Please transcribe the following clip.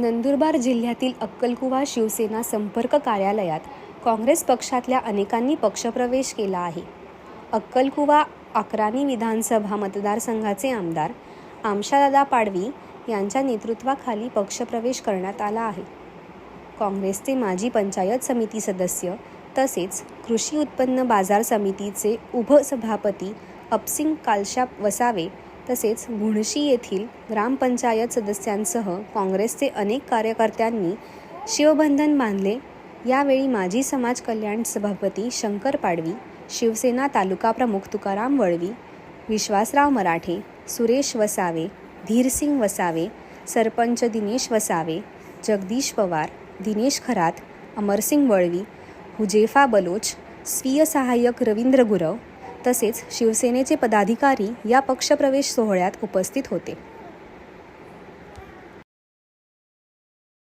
नंदुरबार जिल्ह्यातील अक्कलकुवा शिवसेना संपर्क कार्यालयात काँग्रेस पक्षातल्या अनेकांनी पक्षप्रवेश केला आहे. अक्कलकुवा अकरानी विधानसभा मतदारसंघाचे आमदार आमशादादा पाडवी यांच्या नेतृत्वाखाली पक्षप्रवेश करण्यात आला आहे. काँग्रेसचे माजी पंचायत समिती सदस्य तसेच कृषी उत्पन्न बाजार समितीचे उपसभापती अपसिंग कालशा वसावे तसेच मुळशी येथील ग्रामपंचायत सदस्यांसह काँग्रेसचे अनेक कार्यकर्त्यांनी शिवबंधन बांधले यावेळी माजी समाज कल्याण सभापती शंकर पाडवी शिवसेना तालुका प्रमुख तुकाराम वळवी विश्वासराव मराठे सुरेश वसावे धीरसिंग वसावे सरपंच दिनेश वसावे जगदीश पवार दिनेश खरात अमरसिंग वळवी हुजेफा बलोच स्वीय सहाय्यक रवींद्र गुरव तसेच शिवसेनेचे पदाधिकारी या पक्षप्रवेश सोहळ्यात उपस्थित होते.